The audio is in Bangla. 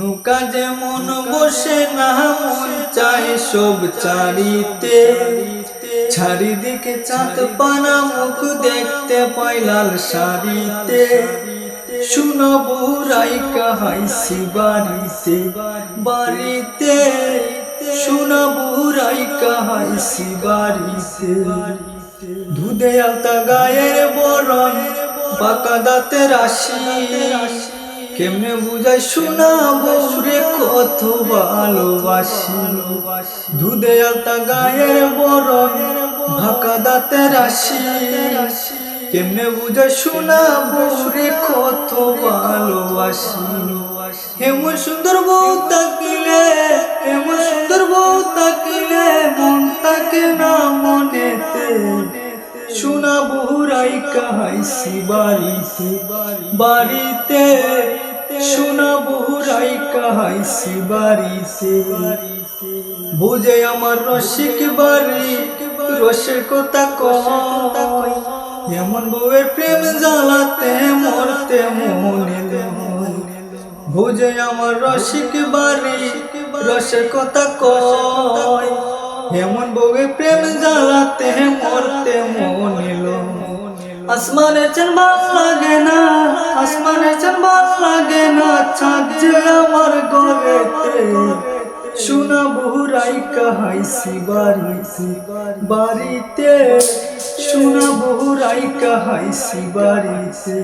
নৌকা যেমন বসে না, মন চায় সব চারিতে। চারিদিকে চাঁদ পানা, মুখ দেখতে পাই লাল শাড়িতে শুনো বুড়াই কাহাইছি বাড়িতে বাড়িতে। শুনো বুড়াই কাহাইছি বাড়িতে দুধে আলতা গায়ের বরণ, বাঁকা দাঁতের রাশি কেমনে বুঝাই শোনা বউরে কত ভালোবাসি। দুধে আলতা গায়ের বরণ বাঁকা দাঁতের রাশি কেমনে বুঝাই শোনা বউরে কত ভালোবাসি। এমন সুন্দর বউ তাকিলে এমন সুন্দর বউ তাকিলে মন তাকে না মনেতে। শোনা বহুরাই কাহাইছি বাড়িতে বাড়িতে। শোনা বহুরাই কাহাইছি বাড়িতে। বুঝে আমার রসিক বাড়ি, রসের কথা কয়। এমন বউয়ের প্রেম জ্বালাতে মরতে মনে। বুঝে আমার রসিক বাড়ি, রসের কথা কয়। এমন বউয়ে প্রেম জ্বালাতে মরতে মন আসমানে চান ভালো যে আমার ঘরেতে শোনা বহুরাই কাহাইছি বাড়িতে। বাড়িতে শোনা বহুরাই কাহাইছি বাড়িতে।